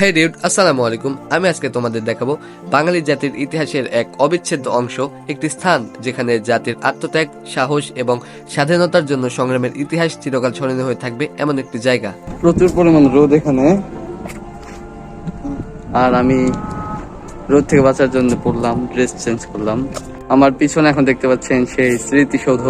হে ডিউড আসসালামু আলাইকুম। আমি আজকে তোমাদের দেখাবো বাঙালি জাতির ইতিহাসের এক অবিচ্ছেদ্য অংশ একটি স্থান যেখানে জাতির আত্মত্যাগ সাহস এবং স্বাধীনতার জন্য সংগ্রামের ইতিহাস চিরকাল স্মরণীয় হয়ে থাকবে এমন একটি জায়গা। প্রচুর পরিমাণ রোদ এখানে। আর আমি রোদ থেকে বাঁচার জন্য পড়লাম ড্রেস চেঞ্জ করলাম। আমার পিছনে এখন দেখতে পাচ্ছেন সেই স্মৃতিসৌধ।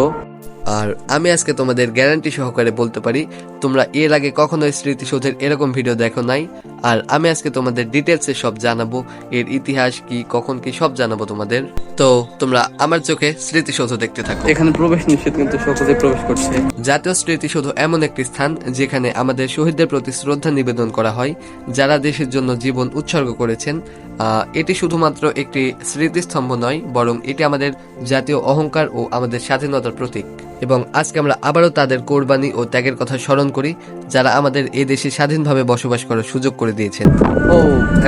আর আমি আজকে তোমাদের গ্যারান্টি সহকারে বলতে পারি তোমরা এর আগে কখনোই স্মৃতিসৌধের এরকম ভিডিও দেখো নাই। আর আমি আজকে তোমাদের ডিটেলসে সব জানাব। এর ইতিহাস কি কখন কি সব জানাব তোমাদের। তো তোমরা আমার চোখে স্মৃতিসৌধ দেখতে থাকো। এখানে প্রবেশ নিষেধ কিন্তু সকলে প্রবেশ করছে। জাতীয় স্মৃতিসৌধ এমন একটি স্থান যেখানে আমাদের শহীদদের প্রতি শ্রদ্ধা নিবেদন করা হয় যারা দেশের জন্য জীবন উৎসর্গ করেছেন। আহ, এটি শুধুমাত্র একটি স্মৃতিস্তম্ভ নয় বরং এটি আমাদের জাতীয় অহংকার ও আমাদের স্বাধীনতার প্রতীক। এবং আজকে আমরা আবারও তাদের কোরবানি ও ত্যাগের কথা স্মরণ করি যারা আমাদের এ দেশে স্বাধীনভাবে বসবাস করার সুযোগ করে দিয়েছেন। ও,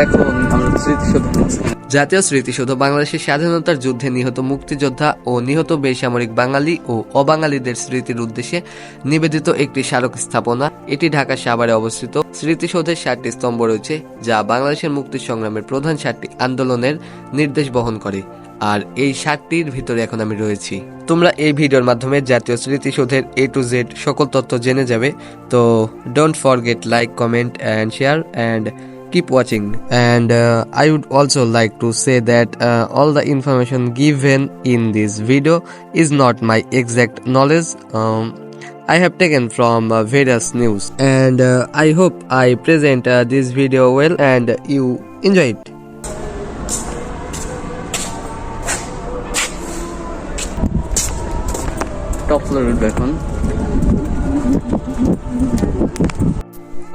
এখন আমরা স্মৃতিসৌধ জাতীয় স্মৃতিসৌধ, বাংলাদেশের স্বাধীনতার যুদ্ধে নিহত মুক্তিযোদ্ধা ও নিহত বেসামরিক বাঙালি ও অবাঙালিদের স্মৃতির উদ্দেশ্যে নিবেদিত একটি স্মারক স্থাপনা। এটি ঢাকা সাভারে অবস্থিত। স্মৃতিসৌধের ষাটটি স্তম্ভ রয়েছে, যা বাংলাদেশের মুক্তি সংগ্রামের প্রধান ষাটটি আন্দোলনের নির্দেশ বহন করে। আর এই সাতটির ভিতরে এখন আমি রয়েছি। তোমরা এই ভিডিওর মাধ্যমে জাতীয় স্মৃতিশোধের এ টু জেড সকল তথ্য জেনে যাবে। তো don't forget like comment and share and keep watching and I would also like to say that all the information given in this video is not my exact knowledge I have taken from various news and I hope I present this video well and you enjoy it top ফ্লোরে উঠবে এখন।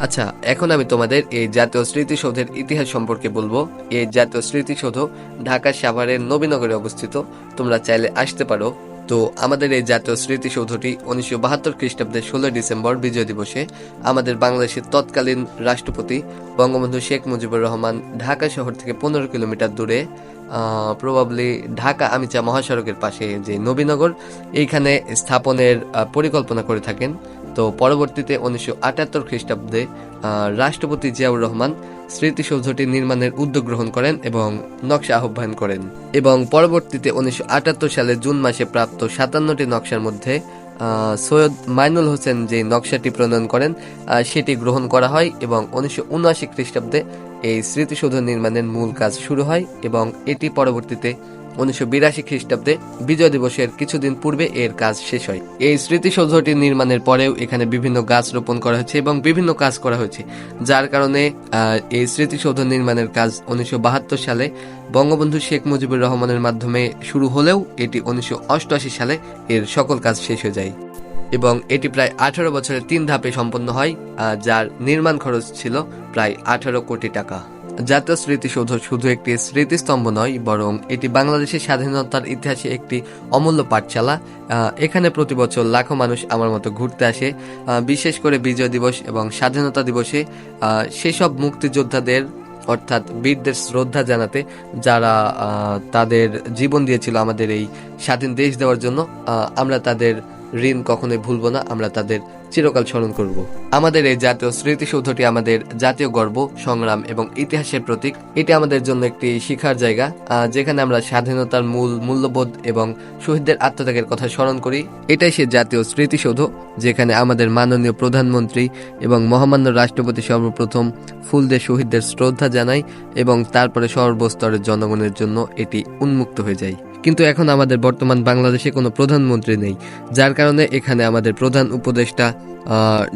আচ্ছা এখন আমি তোমাদের এই জাতীয় স্মৃতিসৌধের ইতিহাস সম্পর্কে বলব। এই জাতীয় স্মৃতিসৌধ ঢাকা সাভারের নবীনগরে অবস্থিত। তোমরা চাইলে আসতে পারো। তো আমাদের এই জাতীয় স্মৃতিসৌধটি উনিশশো বাহাত্তর খ্রিস্টাব্দে ষোলোই ডিসেম্বর বিজয় দিবসে আমাদের বাংলাদেশের তৎকালীন রাষ্ট্রপতি বঙ্গবন্ধু শেখ মুজিবুর রহমান ঢাকা শহর থেকে পনেরো কিলোমিটার দূরে প্রবাবলি ঢাকা আমিচা মহাসড়কের পাশে যে নবীনগর, এইখানে স্থাপনের পরিকল্পনা করে থাকেন। তো পরবর্তীতে উনিশশো আটাত্তর খ্রিস্টাব্দে রাষ্ট্রপতি জিয়াউর রহমান স্মৃতিসৌধটি নির্মাণের উদ্যোগ গ্রহণ করেন এবং নকশা আহ্বান করেন। এবং পরবর্তীতে উনিশশো আটাত্তর সালে জুন মাসে প্রাপ্ত সাতান্নটি নকশার মধ্যে সৈয়দ মাইনুল হোসেন যে নকশাটি প্রণয়ন করেন সেটি গ্রহণ করা হয় এবং উনিশশো উনআশি খ্রিস্টাব্দে এই স্মৃতিসৌধ নির্মাণের মূল কাজ শুরু হয় এবং এটি পরবর্তীতে উনিশশো বিরাশি খ্রিস্টাব্দে বিজয় দিবসের কিছুদিন পূর্বে এর কাজ শেষ হয়। এই স্মৃতিসৌধটি নির্মাণের পরেও এখানে বিভিন্ন গাছ রোপণ করা হয়েছে এবং বিভিন্ন কাজ করা হয়েছে, যার কারণে এই স্মৃতিসৌধ নির্মাণের কাজ উনিশশো বাহাত্তর সালে বঙ্গবন্ধু শেখ মুজিবুর রহমানের মাধ্যমে শুরু হলেও এটি উনিশশো অষ্টআশি সালে এর সকল কাজ শেষ হয়ে যায় এবং এটি প্রায় আঠারো বছরের তিন ধাপে সম্পন্ন হয় যার নির্মাণ খরচ ছিল প্রায় আঠারো কোটি টাকা। জাতীয় স্মৃতিসৌধ শুধু একটি স্মৃতিস্তম্ভ নয়, বরং এটি বাংলাদেশের স্বাধীনতার ইতিহাসে একটি অমূল্য পাঠশালা। এখানে প্রতি বছর লাখো মানুষ আমার মতো ঘুরতে আসে। বিশেষ করে বিজয় দিবস এবং স্বাধীনতা দিবসে সেসব মুক্তিযোদ্ধাদের, অর্থাৎ বীরদের শ্রদ্ধা জানাতে, যারা তাদের জীবন দিয়েছিল আমাদের এই স্বাধীন দেশ দেওয়ার জন্য আমরা তাদের ঋণ কখনোই ভুলবো না, আমরা তাদের চিরকাল স্মরণ করব। আমাদের এই জাতীয় স্মৃতিসৌধটি আমাদের জাতীয় গর্ব, সংগ্রাম এবং ইতিহাসের প্রতীক। এটি আমাদের জন্য একটি শিখার জায়গা যেখানে আমরা স্বাধীনতার মূল মূল্যবোধ এবং শহীদদের আত্মত্যাগের কথা স্মরণ করি। এটাই সে জাতীয় স্মৃতিসৌধ, যেখানে আমাদের মাননীয় প্রধানমন্ত্রী এবং মহামান্য রাষ্ট্রপতি সর্বপ্রথম ফুল দিয়ে শহীদদের শ্রদ্ধা জানায় এবং তারপরে সর্বস্তরের জনগণের জন্য এটি উন্মুক্ত হয়ে যায়। কিন্তু এখন আমাদের বর্তমান বাংলাদেশে কোনো প্রধানমন্ত্রী নেই যার কারণে এখানে আমাদের প্রধান উপদেষ্টা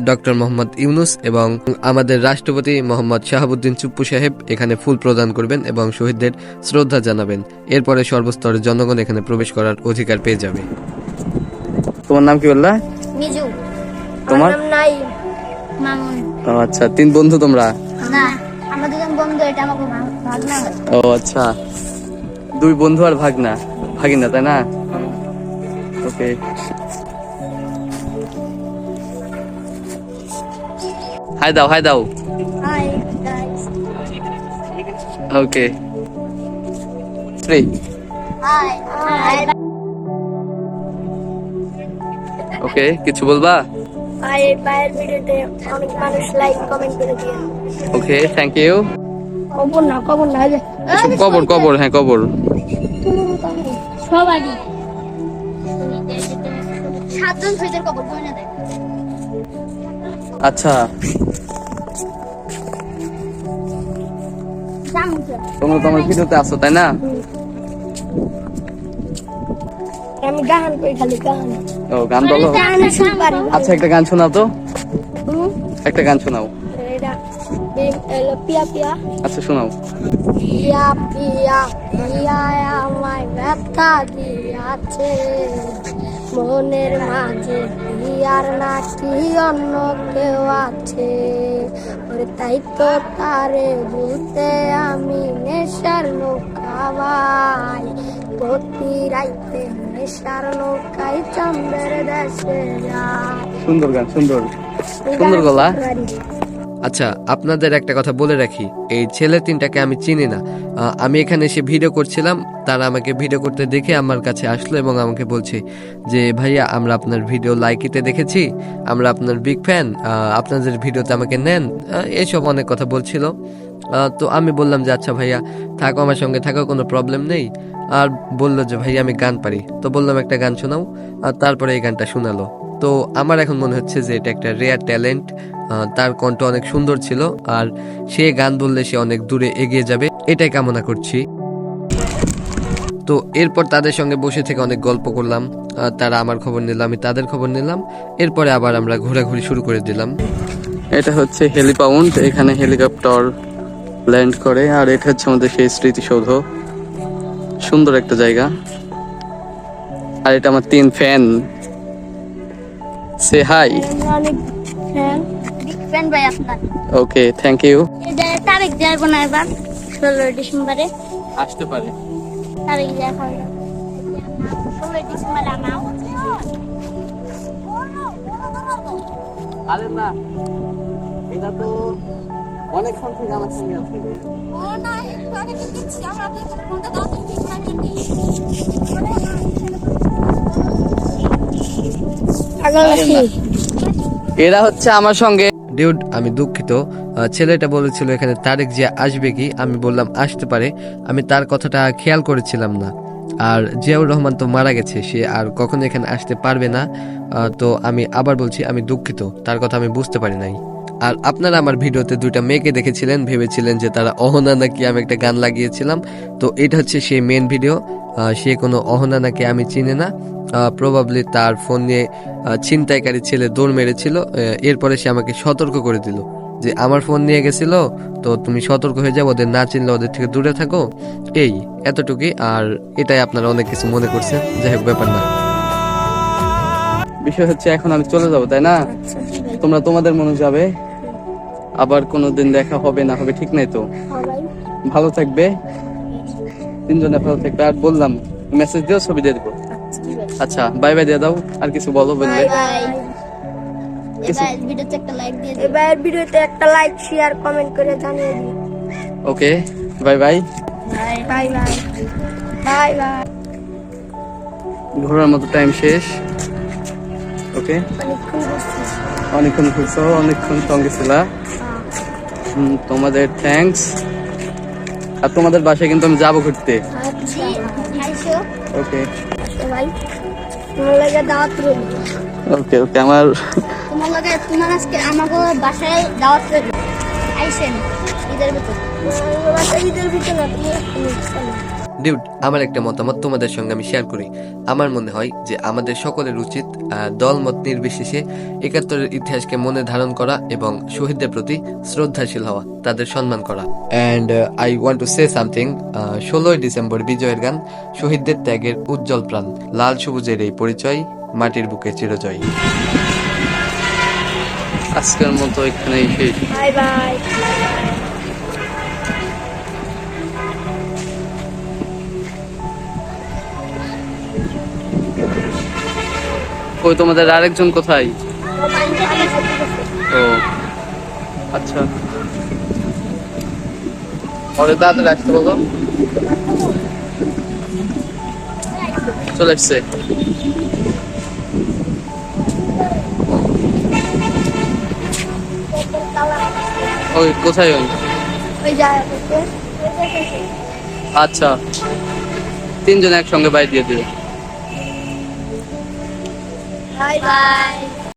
ডক্টর মোহাম্মদ ইউনুস এবং আমাদের রাষ্ট্রপতি মোহাম্মদ শাহাবুদ্দিন চুপ্পু সাহেব এখানে ফুল প্রদান করবেন এবং শহীদদের শ্রদ্ধা জানাবেন। এরপরে সর্বস্তরের জনগণ এখানে প্রবেশ করার অধিকার পেয়ে যাবে। তোমার নাম কি বললা? মিজু। তোমার? নাম নাই মামুন। ও আচ্ছা তিন বন্ধু তোমরা? না আমরা দুজন বন্ধু এটা আমাকে ভা- ভাগনা হয়। ও আচ্ছা। দুই বন্ধু আর ভাগনা। ভাগিনা তাই না? ওকে। হাই দাও হাই দাও। ওকে। ওকে কিছু বলবা? ভাই এই ভাইয়ের ভিডিওতে অনেক মানুষ লাইক কমেন্ট করে দিয়ে ওকে থ্যাংক ইউ কবর না কবর না যে কবর কবর হ্যাঁ কবর। সবারই সাতজন ফেজের কবর বইনা দেয় আচ্ছা। তোমরা তো আমার ভিডিওতে আসো তাই না? আমি গান করি খালি গান। ও গান বলো। আচ্ছা একটা গান শোনাও তো। একটা গান শোনাও। পিয়া পিয়া। আচ্ছা শোনাও। পিয়া পিয়া পিয়া আমায় ব্যথা দিয়াছে। মনের মাঝে পিয়ার নাকি অন্য কেউ আছে? ওরে তাই তো তারে বলতে আমি নেশার নৌকাবাই প্রতি রাইতে নেশার নৌকায় চন্দ্রের দেশে যায় সুন্দর গান সুন্দর। সুন্দর গলা। আচ্ছা আপনাদের একটা কথা বলে রাখি। এই ছেলে তিনটাকে আমি চিনি না। আমি এখানে এসে ভিডিও করছিলাম, তারা আমাকে ভিডিও করতে দেখে আমার কাছে আসলো এবং আমাকে বলছে যে, ভাইয়া, আমরা আপনার ভিডিও লাইকিতে দেখেছি, আমরা আপনার বিগ ফ্যান আপনাদের ভিডিওতে আমাকে নেন। এসব অনেক কথা বলছিল। তো আমি বললাম যে আচ্ছা ভাইয়া, থাকো আমার সঙ্গে, থাকো, কোনো প্রবলেম নেই। আর বলল যে, ভাইয়া, আমি গান পারি। তো বললাম, একটা গান শোনাও। আর তারপরে এই গানটা শোনালো। তো আমার এখন মনে হচ্ছে যে, এটা একটা রেয়ার ট্যালেন্ট তার কণ্ঠ অনেক সুন্দর ছিল আর সে গান বললে সে অনেক দূরে এগিয়ে যাবে। এটাই কামনা করছি। তো এরপর তাদের সঙ্গে বসে থেকে অনেক গল্প করলাম। তারা আমার খবর নিল আমি তাদের খবর নিলাম। এরপরে আবার আমরা ঘোরাঘুরি শুরু করে দিলাম। এটা হচ্ছে হেলিপাউন্ড এখানে হেলিকপ্টার ল্যান্ড করে। আর এটা হচ্ছে আমাদের সেই স্মৃতিসৌধ। সুন্দর একটা জায়গা। আর এটা আমার তিন ফ্যান। সে হাই অনেক ফ্যান ফ্যান ভাই আপনার। ওকে থ্যাংক ইউ এটা তারিখ যাইব না এবার ষোলোই ডিসেম্বরে। আসতে পারে। তারিখ ষোলোই ডিসেম্বরে আমার আরে না এটা তো অনেকক্ষণ থেকে আমার সঙ্গে আছে। এরা হচ্ছে আমার সঙ্গে। ডিউড আমি দুঃখিত। ছেলেটা বলেছিল এখানে তারেক জিয়া আসবে কি? আমি বললাম, আসতে পারে। আমি তার কথাটা খেয়াল করেছিলাম না। আর জিয়াউর রহমান তো মারা গেছে, সে আর কখনো এখানে আসতে পারবে না। তো আমি আবার বলছি, আমি দুঃখিত। তার কথা আমি বুঝতে পারি নাই। আর আপনারা আমার ভিডিওতে দুইটা মেয়েকে দেখেছিলেন, ভেবেছিলেন যে তারা অহনা নাকি আমি একটা গান লাগিয়েছিলাম। তো এটা হচ্ছে সেই মেন ভিডিও সে কোনো অহনা নাকি আমি চিনে না। প্রবাবলি তার ফোন নিয়ে ছিনতাইকারী ছেলে দৌড় মেরেছিল এরপরে সে আমাকে সতর্ক করে দিল যে আমার ফোন নিয়ে গেছিল, তো তুমি সতর্ক হয়ে যাও, ওদের না চিনলে ওদের থেকে দূরে থাকো। এই, এতটুকুই, আর এটাই আপনারা অনেক কিছু মনে করছেন, যাই হোক, ব্যাপার না বিষয় হচ্ছে, এখন আমি চলে যাব, তাই না? তোমরা তোমাদের মনে যাবে, আবার কোনোদিন দেখা হবে, না হবে, ঠিক নাই তো? ভালো থাকবে, তিনজনে ভালো থাকবে, আর বললাম মেসেজ দিও, ছবি দিয়ে দেবো। আচ্ছা বাই বাই দিয়ে দাও আর কিছু বলো বললে এবার ভিডিওতে একটা লাইক দিয়ে এবার ভিডিওতে একটা লাইক শেয়ার কমেন্ট করে জানিয়ে দিন okay bye bye bye bye bye bye ঘোরার মতো টাইম শেষ। ওকে অনেকক্ষণ ঘুরছো অনেকক্ষণ সঙ্গে ছিলা। হুম, তোমাদের থ্যাঙ্কস আর তোমাদের বাসায় কিন্তু আমি যাব ঘুরতে। আচ্ছা। ওকে ভাই তোমার লাগে দাওয়াত রইল ওকে ওকে আমার তোমার লাগে তোমার আজকে আমাকে বাসায় দাওয়াত রইল আইসেন ঈদের ভিতর। বাসায় ঈদের ভিতর না ডিউড আমার একটা মতামত তোমাদের সঙ্গে আমি শেয়ার করি। আমার মনে হয় যে আমাদের সকলের উচিত আহ, দলমত নির্বিশেষে একাত্তরের ইতিহাসকে মনে ধারণ করা এবং শহীদদের প্রতি শ্রদ্ধাশীল হওয়া তাদের সম্মান করা। And I want to say something ষোলোই ডিসেম্বর বিজয়ের গান শহীদদের ত্যাগের উজ্জ্বল প্রাণ। লাল সবুজের এই পরিচয় মাটির বুকে চিরজয়। আজকের মতো এখানেই শেষ। বাই বাই কই তোমাদের আরেকজন কোথায়? ও আচ্ছা। ওরে তাড়াতাড়ি আসতে বলো। চলে এসছে। ওই কোথায় ওই? আচ্ছা। তিনজন একসঙ্গে বাইর দিয়ে দিবে। দিও বাই বাই